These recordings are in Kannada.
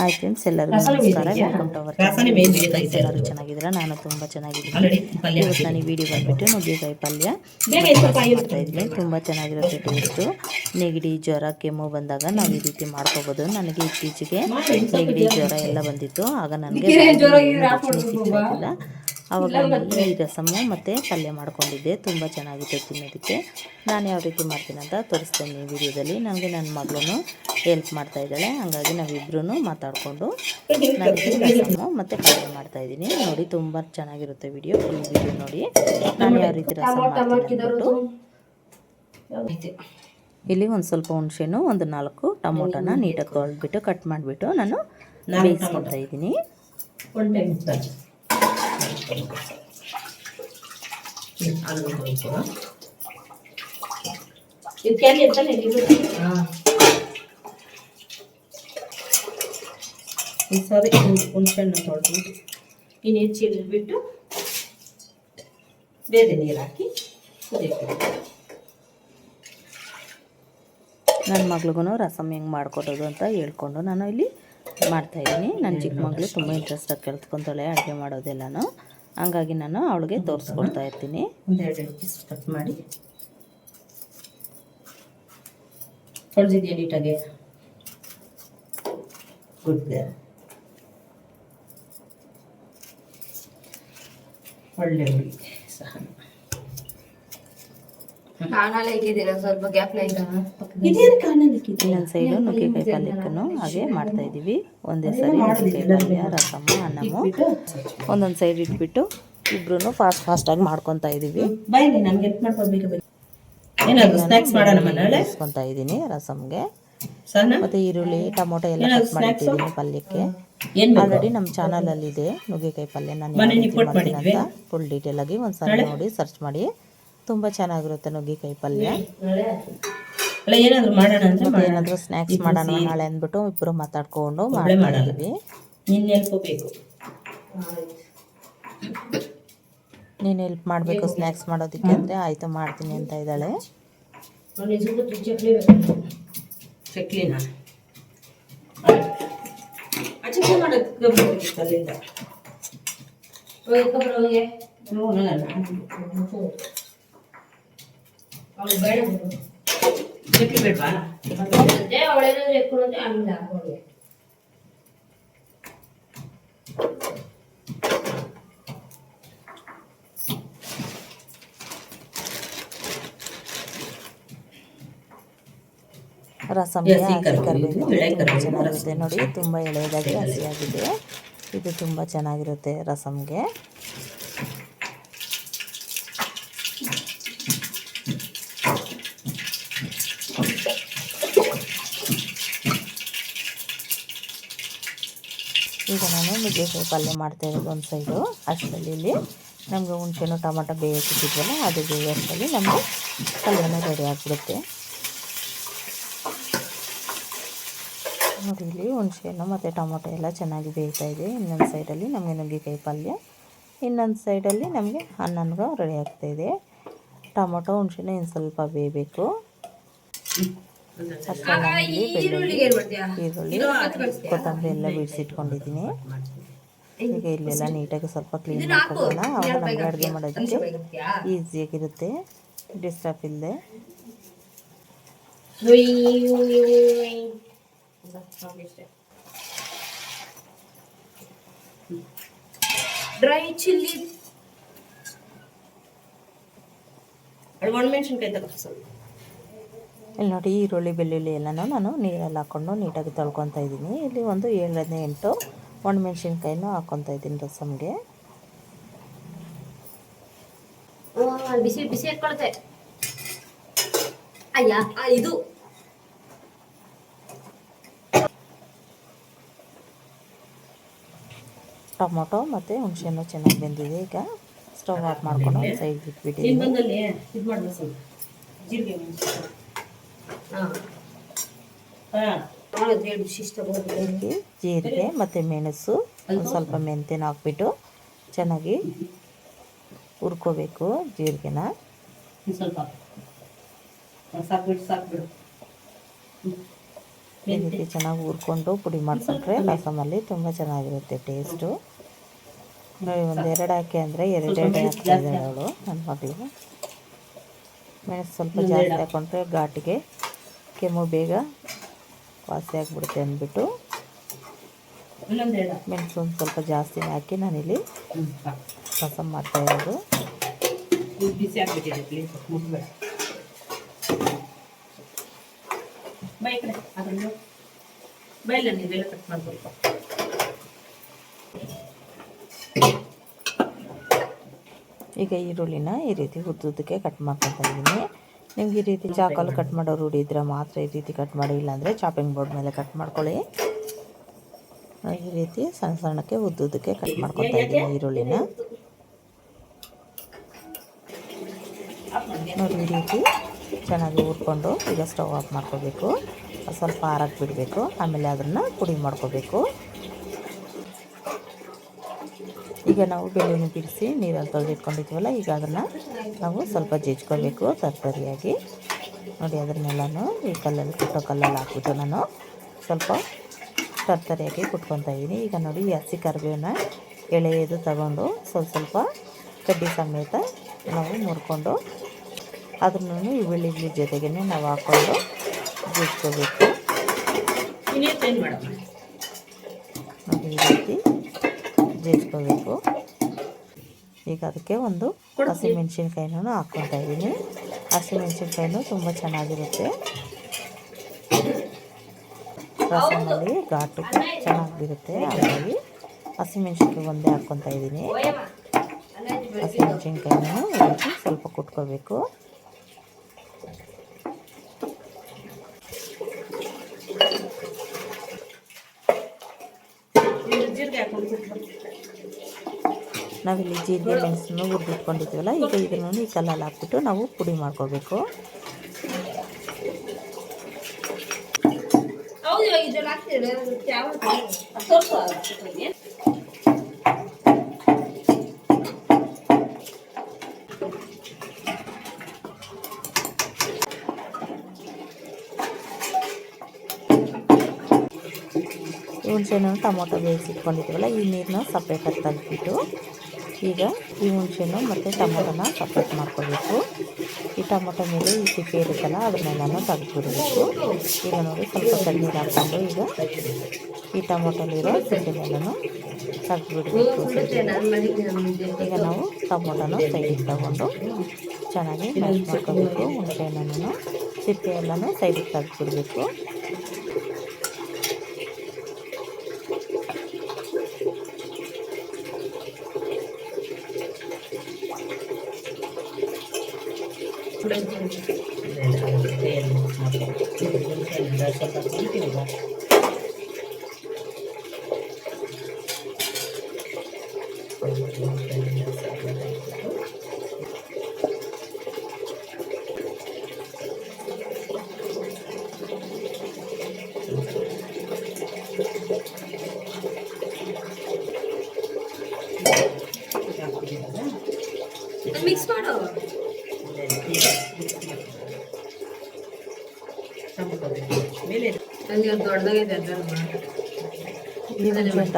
ಹಾಯ್ ಫ್ರೆಂಡ್ಸ್ ಎಲ್ಲರಿಗೂ ನಮಸ್ಕಾರ. ವೆಲ್ಕಮ್ ಟು ಅವರ್ ಎಲ್ಲರೂ ಚೆನ್ನಾಗಿದ್ದೀರಾ? ನಾನು ತುಂಬ ಚೆನ್ನಾಗಿದ್ದೀನಿ. ಇವತ್ತು ನಾನು ಈ ವಿಡಿಯೋ ಬಂದುಬಿಟ್ಟು ನುಗ್ಗೆಕಾಯಿ ಪಲ್ಯ. ಮಾಡ್ತಾ ಇದ್ದೀನಿ ತುಂಬ ಚೆನ್ನಾಗಿರುತ್ತೆ ಟೇಸ್ಟು ನೆಗಡಿ ಜ್ವರ ಕೆಮ್ಮು ಬಂದಾಗ ನಾವು ಈ ರೀತಿ ಮಾಡ್ಕೋಬೋದು. ನನಗೆ ಇತ್ತೀಚೆಗೆ ನೆಗಡಿ ಜ್ವರ ಎಲ್ಲ ಬಂದಿತ್ತು. ಆಗ ನನಗೆ ಆವಾಗ ಈ ರಸಮು ಮತ್ತು ಪಲ್ಯ ಮಾಡ್ಕೊಂಡಿದ್ದೆ. ತುಂಬ ಚೆನ್ನಾಗಿತ್ತು ತಿನ್ನೋದಕ್ಕೆ. ನಾನು ಯಾವ ರೀತಿ ಮಾಡ್ತೀನಿ ಅಂತ ತೋರಿಸ್ತೇನೆ ಈ ವಿಡಿಯೋದಲ್ಲಿ. ನನಗೆ ನನ್ನ ಮಗಳೂ ಹೆಲ್ಪ್ ಮಾಡ್ತಾ ಇದ್ದಾಳೆ. ಹಾಗಾಗಿ ನಾವಿಬ್ಬರೂ ಮಾತಾಡಿಕೊಂಡು ನಾನು ರಸಮು ಮತ್ತು ಪಲ್ಯ ಮಾಡ್ತಾಯಿದ್ದೀನಿ ನೋಡಿ, ತುಂಬ ಚೆನ್ನಾಗಿರುತ್ತೆ ವಿಡಿಯೋ ಈ ವಿಡಿಯೋ ನೋಡಿ. ನಾನು ಯಾವ ರೀತಿ ರಸ ಮಾಡ್ತೀನಿ ಇಲ್ಲಿ ಒಂದು ಸ್ವಲ್ಪ ಹುಣಸೆಹಣ್ಣು, ಒಂದು ನಾಲ್ಕು ಟೊಮೊಟೊನ ನೀಟಾಗಿ ತೊಳೆದ್ಬಿಟ್ಟು ಕಟ್ ಮಾಡಿಬಿಟ್ಟು ನಾನು ಬೇಯಿಸ್ಕೊತಾ ಇದ್ದೀನಿ. ಈ ಸರಿ ಹುಣಸೆಹಣ್ಣು ತೊಳೆದ್ಬಿಟ್ಟು ಇನ್ನು ಹೆಚ್ಚಿಟ್ಬಿಟ್ಟು ಬೇರೆ ನೀರು ಹಾಕಿ ನನ್ನ ಮಗಳಿಗೂ ರಸಮ್ ಹೆಂಗೆ ಮಾಡ್ಕೊಡೋದು ಅಂತ ಹೇಳ್ಕೊಂಡು ನಾನು ಇಲ್ಲಿ ಮಾಡ್ತಾಯಿದ್ದೀನಿ ನನ್ನ ಚಿಕ್ಕ ಮಗಳು ತುಂಬ ಇಂಟ್ರೆಸ್ಟಾಗಿ ಕಲ್ತ್ಕೊತಾಳೆ ಅಡುಗೆ ಮಾಡೋದೆಲ್ಲನೂ. ಹಂಗಾಗಿ ನಾನು ಅವಳಿಗೆ ತೋರಿಸ್ಕೊಡ್ತಾ ಇರ್ತೀನಿ. ಒಂದೆರಡು ಪೀಸ್ ಕಟ್ ಮಾಡಿ. ತೊಳೆದಿದೆಯಾ ನೀಟಾಗಿ ಗುಡ್ ಒಳ್ಳೆ ಹುಳಿ ಸಹ ಇನ್ನೊಂದು ಸೈಡು ನುಗ್ಗೆಕಾಯಿ ಪಲ್ಯಕ್ಕೂ ಹಾಗೆ ಮಾಡ್ತಾ ಇದ್ದೀವಿ. ಒಂದೇ ಸರಿ ನುಗ್ಗೆಕಾಯಿ ಪಲ್ಯ ರಸಮ್ಮು ಅನ್ನಮ್ಮ ಒಂದೊಂದು ಸೈಡ್ ಇಟ್ಬಿಟ್ಟು ಇಬ್ರು ಫಾಸ್ಟ್ ಫಾಸ್ಟಾಗಿ ಮಾಡ್ಕೊತಾ ಇದ್ದೀವಿ. ಇಸ್ಕೊತಾ ಇದ್ದೀನಿ ರಸಮ್ಗೆ. ಮತ್ತೆ ಈರುಳ್ಳಿ ಟೊಮೊಟೊ ಎಲ್ಲ ಕಟ್ ಮಾಡಿಟ್ಟಿದ್ದೀನಿ ಪಲ್ಯಕ್ಕೆ? ಆಲ್ರೆಡಿ ನಮ್ಮ ಚಾನಲಲ್ಲಿ ಇದೆ ನುಗ್ಗೆಕಾಯಿ ಪಲ್ಯ. ನಾನು ಮಾಡ್ತೀನಿ ಅಂತ ಫುಲ್ ಡೀಟೇಲ್ ಆಗಿ ಒಂದ್ಸಲ ನೋಡಿ ಸರ್ಚ್ ಮಾಡಿ. ತುಂಬ ಚೆನ್ನಾಗಿರುತ್ತೆ ನುಗ್ಗಿಕಾಯಿ ಪಲ್ಯ. ಏನಾದರೂ ಮಾಡೋಣ ಅಂದರೆ ಏನಾದರೂ ಸ್ನ್ಯಾಕ್ಸ್ ಮಾಡೋಣ ನಾಳೆ ಅಂದ್ಬಿಟ್ಟು ಇಬ್ಬರು ಮಾತಾಡ್ಕೊಂಡು ಮಾಡಿದ್ವಿ ನಿನ್ನ ಹೆಲ್ಪ್ ಬೇಕು. ನೀನು ಹೆಲ್ಪ್ ಮಾಡಬೇಕು ಸ್ನ್ಯಾಕ್ಸ್ ಮಾಡೋದಕ್ಕೆ ಅಂದರೆ ಆಯಿತು ಮಾಡ್ತೀನಿ ಅಂತ ಇದ್ದಾಳೆ. ಚಕ್ಲಿನ? ಚಕ್ಲಿ ಮಾಡೋದಕ್ಕೆ ಬರ್ಬೇಕಿತ್ತು ಅಲ್ಲಿಂದ. ಬೇಡವಾ? ತುಂಬ ಕರಿಬೇವು, ಚೆನ್ನಾಗಿರುತ್ತೆ ನೋಡಿ ತುಂಬಾ ಎಳೆಯದಾಗಿ ಹಸಿಯಾಗಿದೆ. ಇದು ತುಂಬಾ ಚೆನ್ನಾಗಿರುತ್ತೆ ರಸಮ್ಗೆ. ಈಗ ನಾನು ನುಗ್ಗೆಕಾಯಿ ಪಲ್ಯ ಮಾಡ್ತಾ ಇರೋದು ಒಂದು ಸೈಡು ಅಷ್ಟರಲ್ಲಿ ಇಲ್ಲಿ ನಮಗೆ ಹುಣಸೆನು ಟೊಮೊಟೊ ಬೇಯಿಸಿದ್ವಲ್ಲ ಅದು ಬೇಯೋಷ್ಟರಲ್ಲಿ ನಮಗೆ ಪಲ್ಯನ ರೆಡಿ ಆಗಿಬಿಡುತ್ತೆ. ನೋಡಿ ಇಲ್ಲಿ ಹುಣಸೆಹಣ್ಣು ಮತ್ತು ಟೊಮೊಟೊ ಎಲ್ಲ ಚೆನ್ನಾಗಿ ಬೇಯ್ತಾ ಇದೆ. ಇನ್ನೊಂದು ಸೈಡಲ್ಲಿ ನಮಗೆ ನುಗ್ಗೆಕಾಯಿ ಪಲ್ಯ, ಇನ್ನೊಂದು ಸೈಡಲ್ಲಿ ನಮಗೆ ಅನ್ನನೂ ರೆಡಿ ಆಗ್ತಾಯಿದೆ ಟೊಮೊಟೊ, ಹುಣಸೆಹಣ್ಣು ಇನ್ನು ಸ್ವಲ್ಪ ಬೇಯಬೇಕು. ಅಷ್ಟರಲ್ಲಿ ಬೆಳ್ಳುಳ್ಳಿ ಈರುಳ್ಳಿ ಕೊತ್ತಂಬರಿ ಎಲ್ಲ ಬಿಡಿಸಿಟ್ಕೊಂಡಿದ್ದೀನಿ. ಈಗ ಇಲ್ಲೆಲ್ಲ ನೀಟಾಗಿ ಸ್ವಲ್ಪ ಕ್ಲೀನ್ ಮಾಡ್ಕೊಳ್ಳೋಣ. ನಮಗೆ ಅಡುಗೆ ಮಾಡೋದಕ್ಕೆ ಈಸಿಯಾಗಿರುತ್ತೆ ಡಿಸ್ಟರ್ಬ್ ಇಲ್ಲದೆ ಡ್ರೈ ಚಿಲ್ಲಿ ಒಣಮೆಣ್ಸಿನ್ಕಾಯಿ ತಗೋ ಸ್ವಲ್ಪ. ಇಲ್ಲಿ ನೋಡಿ ಈರುಳ್ಳಿ ಬೆಳ್ಳುಳ್ಳಿ ಎಲ್ಲನೂ ನಾನು ನೀರಲ್ಲಿ ಹಾಕ್ಕೊಂಡು ನೀಟಾಗಿ ತೊಳ್ಕೊತಾ ಇದ್ದೀನಿ. ಇಲ್ಲಿ ಒಂದು ಏಳನೇ ಎಂಟು ಒಣಮೆಣ್ಸಿನ್ಕಾಯಿನೂ ಹಾಕ್ಕೊತಾ ಇದ್ದೀನಿ ರಸಮ್ಗೆ. ಬಿಸಿ ಬಿಸಿ ಹಾಕೊಳುತ್ತೆ ಅಯ್ಯ ಆ, ಇದು. ಟೊಮೊಟೊ ಮತ್ತು ಹುಣಸೆಹಣ್ಣು ಚೆನ್ನಾಗಿ ಬೆಂದಿದೆ. ಈಗ ಸ್ಟವ್ ಆಫ್ ಮಾಡ್ಕೊಂಡು ಸೈಡ್ ಬಿಟ್ಬಿಟ್ಟಿದ್ದೀನಿ ಬಂದಲ್ಲಿ ಇದು ಮಾಡ್ಬೇಕು ಸ್ವಲ್ಪ ಜೀರಿಗೆ ಮತ್ತು ಮೆಣಸು ಒಂದು ಸ್ವಲ್ಪ ಮೆಂತ್ಯನ ಹಾಕ್ಬಿಟ್ಟು ಚೆನ್ನಾಗಿ ಹುರ್ಕೋಬೇಕು ಜೀರಿಗೆನ. ಸ್ವಲ್ಪ ಸಾಕ್ಬಿಡು. ಈ ರೀತಿ ಚೆನ್ನಾಗಿ ಹುರ್ಕೊಂಡು ಪುಡಿ ಮಾಡಿಸ್ಬಿಟ್ರೆ ರಸಮಲ್ಲಿ ತುಂಬ ಚೆನ್ನಾಗಿರುತ್ತೆ ಟೇಸ್ಟು. ನೋಡಿ ಒಂದು ಎರಡು ಹಾಕಿ ಅಂದರೆ ಎರಡೆರಡು ಹಾಕ್ತಾ ಇದ್ದಾಳೆ ಅವಳು ನನ್ನ ಮಗಳಿಗೆ. ಮೆಣಸು ಸ್ವಲ್ಪ ಜಾಸ್ತಿ ಹಾಕೊಂಡ್ರೆ ಘಾಟಿಗೆ ಕೆಮ್ಮು ಬೇಗ ವಾಸಿ ಆಗಿಬಿಡುತ್ತೆ ಅಂದ್ಬಿಟ್ಟು ಮೆಣಸು ಒಂದು ಸ್ವಲ್ಪ ಜಾಸ್ತಿ ಹಾಕಿ ನಾನಿಲ್ಲಿ ರಸಂ ಮಾಡ್ತಾ ಇರೋದು. ಈಗ ಈರುಳ್ಳಿನ ಈ ರೀತಿ ಉದ್ದುದ್ದಕ್ಕೆ ಕಟ್ ಮಾಡ್ಕೊತಾ ಇದ್ದೀನಿ. ನಿಮ್ಗೆ ಈ ರೀತಿ ಚಾಕಲ್ಲಿ ಕಟ್ ಮಾಡೋ ರೂಢಿ ಇದ್ರೆ ಮಾತ್ರ ಈ ರೀತಿ ಕಟ್ ಮಾಡಿ, ಇಲ್ಲಾಂದರೆ ಚಾಪಿಂಗ್ ಬೋರ್ಡ್ ಮೇಲೆ ಕಟ್ ಮಾಡ್ಕೊಳ್ಳಿ. ಈ ರೀತಿ ಸಣ್ಣ ಸಣ್ಣಕ್ಕೆ ಉದ್ದುದ್ದಕ್ಕೆ ಕಟ್ ಮಾಡ್ಕೊತಾ ಇದ್ದೀನಿ ಈರುಳ್ಳಿನ. ನೋಡಿ ಈ ರೀತಿ ಚೆನ್ನಾಗಿ ಊರ್ಕೊಂಡು ಈಗ ಸ್ಟವ್ ಆಫ್ ಮಾಡ್ಕೋಬೇಕು. ಸ್ವಲ್ಪ ಆರಕ್ಕೆ ಬಿಡಬೇಕು, ಆಮೇಲೆ ಅದನ್ನು ಪುಡಿ ಮಾಡ್ಕೋಬೇಕು. ಈಗ ನಾವು ಬೆಳ್ಳುಳ್ಳಿ ಬಿಡಿಸಿ ನೀರಲ್ಲಿ ತೊಳೆದಿಟ್ಕೊಂಡಿದ್ವಲ್ಲ ಈಗ ಅದನ್ನು ನಾವು ಸ್ವಲ್ಪ ಜಜ್ಕೋಬೇಕು ತರಕಾರಿಯಾಗಿ ನೋಡಿ ಅದನ್ನೆಲ್ಲನೂ ಈ ಕಲ್ಲಲ್ಲಿ ಕುಟ್ಟೋ ಕಲ್ಲಲ್ಲಿ ಹಾಕ್ಬಿಟ್ಟು ನಾನು ಸ್ವಲ್ಪ ತರಕಾರಿಯಾಗಿ ಕುಟ್ಕೊತಾ ಇದ್ದೀನಿ. ಈಗ ನೋಡಿ ಈ ಹಸಿ ಕರಿಬೇವನ್ನ ಎಳೆಯದು ತಗೊಂಡು ಸ್ವಲ್ಪ ಸ್ವಲ್ಪ ಕಡ್ಡಿ ಸಮೇತ ನಾವು ಮುರ್ಕೊಂಡು ಅದನ್ನು ಈ ಬೆಳ್ಳುಳ್ಳಿ ಜೊತೆಗೇ ನಾವು ಹಾಕ್ಕೊಂಡು ಜಜ್ಕೋಬೇಕು. ನೋಡಿ ಈ ರೀತಿ ಜಜ್ಕೋಬೇಕು ಈಗ ಅದಕ್ಕೆ ಒಂದು ಹಸಿಮೆಣ್ಸಿನ್ಕಾಯಿನೂ ಹಾಕ್ಕೊತಾ ಇದ್ದೀನಿ. ಹಸಿಮೆಣ್ಸಿನ್ಕಾಯಿನೂ ತುಂಬ ಚೆನ್ನಾಗಿರುತ್ತೆ. ರಸಮಲ್ಲಿ ಘಾಟು ಚೆನ್ನಾಗಿರುತ್ತೆ ಹಾಗಾಗಿ ಹಸಿಮೆಣ್ಸಿನ್ಕಾಯಿ ಒಂದೇ ಹಾಕ್ಕೊತಾ ಇದ್ದೀನಿ. ಹಸಿಮೆಣ್ಸಿನ್ಕಾಯಿನೂ ಸ್ವಲ್ಪ ಕುಟ್ಕೋಬೇಕು ಹಾಕೊಂಡು. ನಾವಿಲ್ಲಿ ಜೀರಿಗೆ ಮೆಣಸನ್ನು ಹುರಿದಿಟ್ಕೊಂಡಿದ್ದೀವಲ್ಲ ಈಗ ಇದನ್ನು ಈ ಕಲ್ಲಲ್ಲಿ ಹಾಕ್ಬಿಟ್ಟು ನಾವು ಪುಡಿ ಮಾಡ್ಕೋಬೇಕು. ಹುಣಸೆಹಣ್ಣು ಟೊಮೊಟೊ ಬೇಯಿಸಿಟ್ಕೊಂಡಿದ್ದೀವಲ್ಲ ಈ ನೀರನ್ನ ಸಪ್ರೇಟಾಗಿ ತೆಗೆದ್ಬಿಟ್ಟು ಈಗ ಈ ಹುಣಸೆಹಣ್ಣು ಮತ್ತು ಟೊಮೊಟೊನ ಸಪ್ರೇಟ್ ಮಾಡ್ಕೋಬೇಕು. ಈ ಟೊಮೊಟೊ ಮೇಲೆ ಈ ಸಿಪ್ಪೆ ಇರುತ್ತಲ್ಲ, ಅದನ್ನೆಲ್ಲನೂ ತೆಗೆದುಬಿಡಬೇಕು. ಈಗ ನೋಡಿ ಸ್ವಲ್ಪ ತಣ್ಣೀರು ಹಾಕ್ಕೊಂಡು ಈಗ ಈ ಟೊಮೊಟೊಲಿರೋ ಸಿಪ್ಪೆನೆಲ್ಲನೂ ತೆಗೆದುಬಿಡಬೇಕು. ಈಗ ನಾವು ಟೊಮೊಟೊನ ಸೈಡಿಗೆ ತಗೊಂಡು ಚೆನ್ನಾಗಿ ಮ್ಯಾಶ್ ಮಾಡ್ಕೋಬೇಕು. ಹುಣಸೆಹಣ್ಣನ್ನು ಸಿಪ್ಪೆ ಎಲ್ಲನೂ ಸೈಡಿಗೆ ತೆಗೆದ್ಬಿಡಬೇಕು. ಸ್ವಲ್ಪ ಕುಂತಿಲ್ಲ ಮಿಕ್ಸ್ ಮಾಡು ಮೇಲೆ ದೊಡ್ಡದಾಗಿದೆ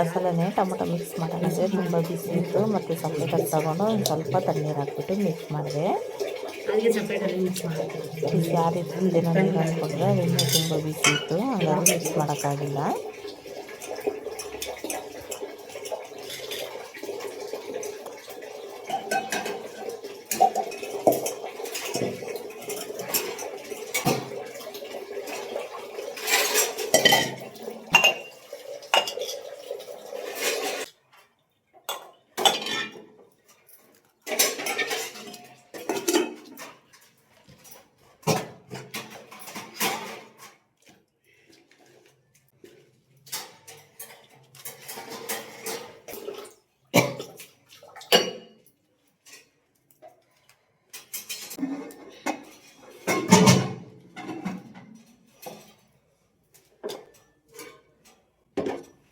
ರಸಲನೇ ಟೊಮೊಟೊ ಮಿಕ್ಸ್ ಮಾಡೋಣ ತುಂಬ ಬಿಸಿ ಇತ್ತು ಮತ್ತು ಸಪ್ರೇಟಾಗಿ ತಗೊಂಡು ಒಂದು ಸ್ವಲ್ಪ ತಣ್ಣೀರು ಹಾಕ್ಬಿಟ್ಟು ಮಿಕ್ಸ್ ಮಾಡಿದೆ. ಬಿಸಿ ಯಾರಿತ್ತು ನೀರು ಹಾಕ್ಕೊಂಡ್ರೆ ಅದನ್ನು ತುಂಬ ಬಿಸಿ ಇತ್ತು ಹಂಗಾದ್ರೆ ಮಿಕ್ಸ್ ಮಾಡೋಕ್ಕಾಗಿಲ್ಲ.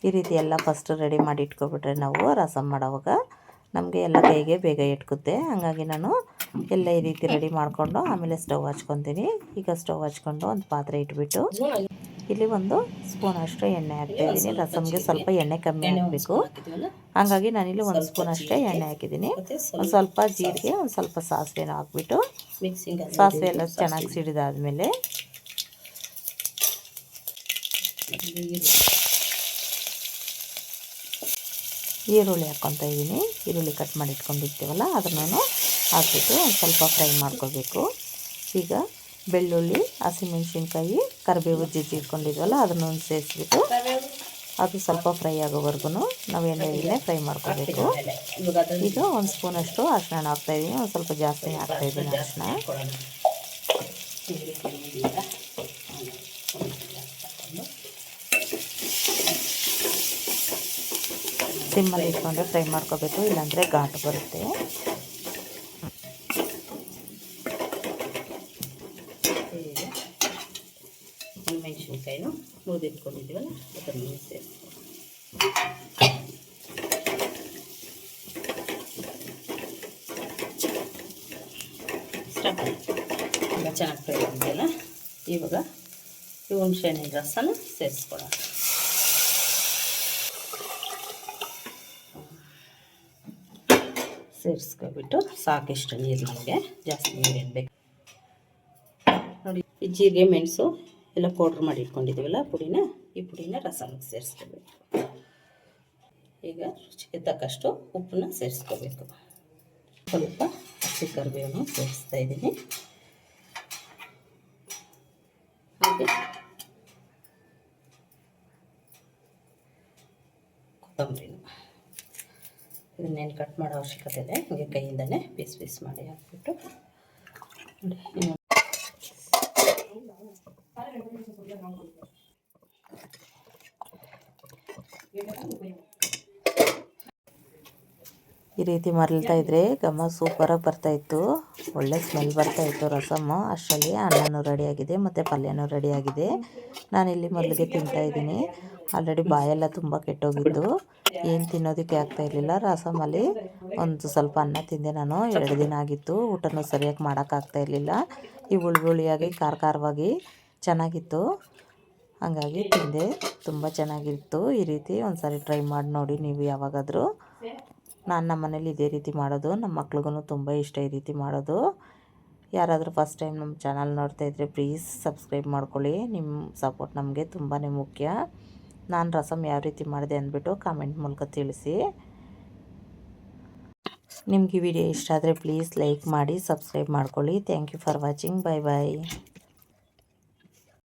ಈ ರೀತಿ ಎಲ್ಲ ಫಸ್ಟ್ ರೆಡಿ ಮಾಡಿ ಇಟ್ಕೊಬಿಟ್ರೆ ನಾವು ರಸಮ್ ಮಾಡೋವಾಗ ನಮಗೆ ಎಲ್ಲ ಕೈಗೆ ಬೇಗ ಇಟ್ಕುತ್ತೆ ಹಾಗಾಗಿ ನಾನು ಎಲ್ಲ ಈ ರೀತಿ ರೆಡಿ ಮಾಡಿಕೊಂಡು ಆಮೇಲೆ ಸ್ಟವ್ ಹಚ್ಕೊತೀನಿ. ಈಗ ಸ್ಟವ್ ಹಚ್ಕೊಂಡು ಒಂದು ಪಾತ್ರೆ ಇಟ್ಬಿಟ್ಟು ಇಲ್ಲಿ ಒಂದು ಸ್ಪೂನ್ ಅಷ್ಟು ಎಣ್ಣೆ ಹಾಕ್ತಾ ಇದ್ದೀನಿ. ರಸಮ್ಗೆ ಸ್ವಲ್ಪ ಎಣ್ಣೆ ಕಮ್ಮಿ ಹಾಕಬೇಕು. ಹಾಗಾಗಿ ನಾನಿಲ್ಲಿ ಒಂದು ಸ್ಪೂನ್ ಅಷ್ಟೇ ಎಣ್ಣೆ ಹಾಕಿದ್ದೀನಿ. ಒಂದು ಸ್ವಲ್ಪ ಜೀರಿಗೆ ಒಂದು ಸ್ವಲ್ಪ ಸಾಸಿವೆನ ಹಾಕ್ಬಿಟ್ಟು ಸಾಸಿವೆ ಎಲ್ಲ ಚೆನ್ನಾಗಿ ಸಿಡಿದಾದ್ಮೇಲೆ ಈರುಳ್ಳಿ ಹಾಕ್ಕೊತಾ ಇದ್ದೀನಿ. ಈರುಳ್ಳಿ ಕಟ್ ಮಾಡಿ ಇಟ್ಕೊಂಡಿರ್ತೀವಲ್ಲ, ಅದನ್ನು ಹಾಕ್ಬಿಟ್ಟು ಒಂದು ಸ್ವಲ್ಪ ಫ್ರೈ ಮಾಡ್ಕೋಬೇಕು. ಈಗ ಬೆಳ್ಳುಳ್ಳಿ, ಹಸಿಮೆಣ್ಸಿನ್ಕಾಯಿ, ಕರಿಬೇವು ಜಜ್ಜಿ ಇಟ್ಕೊಂಡಿದ್ವಲ್ಲ, ಅದನ್ನು ಸೇರಿಸ್ಬಿಟ್ಟು ಅದು ಸ್ವಲ್ಪ ಫ್ರೈ ಆಗೋವರೆಗೂ ನಾವು ಎಣ್ಣೆಯಲ್ಲೇ ಫ್ರೈ ಮಾಡ್ಕೋಬೇಕು. ಈಗ ಒಂದು ಸ್ಪೂನಷ್ಟು ಅಷ್ಟು ಹಾಕ್ತಾಯಿದ್ದೀನಿ ಒಂದು ಸ್ವಲ್ಪ ಜಾಸ್ತಿ ಹಾಕ್ತಾಯಿದ್ದೀನಿ ಅರಿಶಿಣ. ಸಿಮ್ಮಲ್ಲಿ ಇಟ್ಕೊಂಡು ಫ್ರೈ ಮಾಡ್ಕೋಬೇಕು, ಇಲ್ಲಾಂದರೆ ಘಾಟು ಬರುತ್ತೆ. ಈಗ ಒಣಮೆಣ್ಸಿನ್ಕಾಯಿನೂ ಮುರಿದಿಟ್ಕೊಂಡಿದ್ದೀವಲ್ಲ, ಅದನ್ನು ಸ್ಟಾಪ್ ಈಗ ಚೆನ್ನಾಗಿ ಫ್ರೈ ಆಗಿದೆಯಲ್ಲ ಇವಾಗ ಈ ಹುಣಸೆಹಣ್ಣಿನ ರಸನ ಸೇರಿಸ್ಕೊಳ್ಳೋಣ ಸೇರಿಸ್ಕೊಬಿಟ್ಟು ಸಾಕಿಷ್ಟು ನೀರು ನಮಗೆ ಜಾಸ್ತಿ ನೀರೇನು ಬೇಕು. ನೋಡಿ, ಈ ಜೀರಿಗೆ, ಮೆಣಸು ಎಲ್ಲ ಪೌಡ್ರ್ ಮಾಡಿ ಇಟ್ಕೊಂಡಿದ್ದೀವಲ್ಲ ಪುಡಿನ, ಈ ಪುಡಿನ ರಸಕ್ಕೆ ಸೇರಿಸ್ಕೋಬೇಕು. ಈಗ ರುಚಿಗೆ ತಕ್ಕಷ್ಟು ಉಪ್ಪನ್ನ ಸೇರಿಸ್ಕೋಬೇಕು. ಸ್ವಲ್ಪ ಹಸಿ ಕರಿಬೇವನ್ನು ಸೇರಿಸ್ತಾ ಇದ್ದೀನಿ. ಹಾಗೆ ಕೊತ್ತಂಬರಿನ. ಇದನ್ನೇನು ಕಟ್ ಮಾಡೋ ಅವಶ್ಯಕತೆ ಇದೆ. ಹೀಗೆ ಕೈಯಿಂದನೇ ಪೀಸ್ ಪೀಸ್ ಮಾಡಿ ಹಾಕ್ಬಿಟ್ಟು. ಈ ರೀತಿ ಮರಳ್ತಾ ಇದ್ರೆ ಘಮ ಸೂಪರಾಗಿ ಬರ್ತಾಯಿತ್ತು ಒಳ್ಳೆ ಸ್ಮೆಲ್ ಬರ್ತಾಯಿತ್ತು ರಸಮ್ಮು ಅಷ್ಟರಲ್ಲಿ ಅನ್ನನೂ ರೆಡಿಯಾಗಿದೆ ಮತ್ತು ಪಲ್ಯನೂ ರೆಡಿಯಾಗಿದೆ ನಾನಿಲ್ಲಿ ಮೊದಲಿಗೆ ತಿಂತಾ ಇದ್ದೀನಿ. ಆಲ್ರೆಡಿ ಬಾಯೆಲ್ಲ ತುಂಬ ಕೆಟ್ಟೋಗಿತ್ತು ಏನು ತಿನ್ನೋದಕ್ಕೆ ಆಗ್ತಾ ಇರಲಿಲ್ಲ. ರಸಮಲ್ಲಿ ಒಂದು ಸ್ವಲ್ಪ ಅನ್ನ ತಿಂದೆ ನಾನು. ಎರಡು ದಿನ ಆಗಿತ್ತು. ಊಟನೂ ಸರಿಯಾಗಿ ಮಾಡೋಕ್ಕಾಗ್ತಾ ಇರಲಿಲ್ಲ. ಈ ಹುಳಿ ಹುಳಿಯಾಗಿ ಖಾರ ಖಾರವಾಗಿ ಚೆನ್ನಾಗಿತ್ತು. ಹಾಗಾಗಿ ತಿಂದೆ. ತುಂಬ ಚೆನ್ನಾಗಿತ್ತು. ಈ ರೀತಿ ಒಂದ್ಸರಿ ಟ್ರೈ ಮಾಡಿ ನೋಡಿ ನೀವು ಯಾವಾಗಾದರೂ. ನಾನು ನಮ್ಮ ಮನೇಲಿ ಇದೇ ರೀತಿ ಮಾಡೋದು. ನಮ್ಮ ಮಕ್ಳಿಗೂ ತುಂಬ ಇಷ್ಟ ಈ ರೀತಿ ಮಾಡೋದು. ಯಾರಾದರೂ ಫಸ್ಟ್ ಟೈಮ್ ನಮ್ಮ ಚಾನಲ್ ನೋಡ್ತಾ ಇದ್ದರೆ ಪ್ಲೀಸ್ ಸಬ್ಸ್ಕ್ರೈಬ್ ಮಾಡ್ಕೊಳ್ಳಿ. ನಿಮ್ಮ ಸಪೋರ್ಟ್ ನಮಗೆ ತುಂಬಾ ಮುಖ್ಯ. ನಾನು ರಸಮ್ ಯಾವ ರೀತಿ ಮಾಡಿದೆ ಅಂದ್ಬಿಟ್ಟು ಕಾಮೆಂಟ್ ಮೂಲಕ ತಿಳಿಸಿ. ನಿಮಗೆ ವಿಡಿಯೋ ಇಷ್ಟ ಆದರೆ ಪ್ಲೀಸ್ ಲೈಕ್ ಮಾಡಿ ಸಬ್ಸ್ಕ್ರೈಬ್ ಮಾಡ್ಕೊಳ್ಳಿ. Thank you for watching bye bye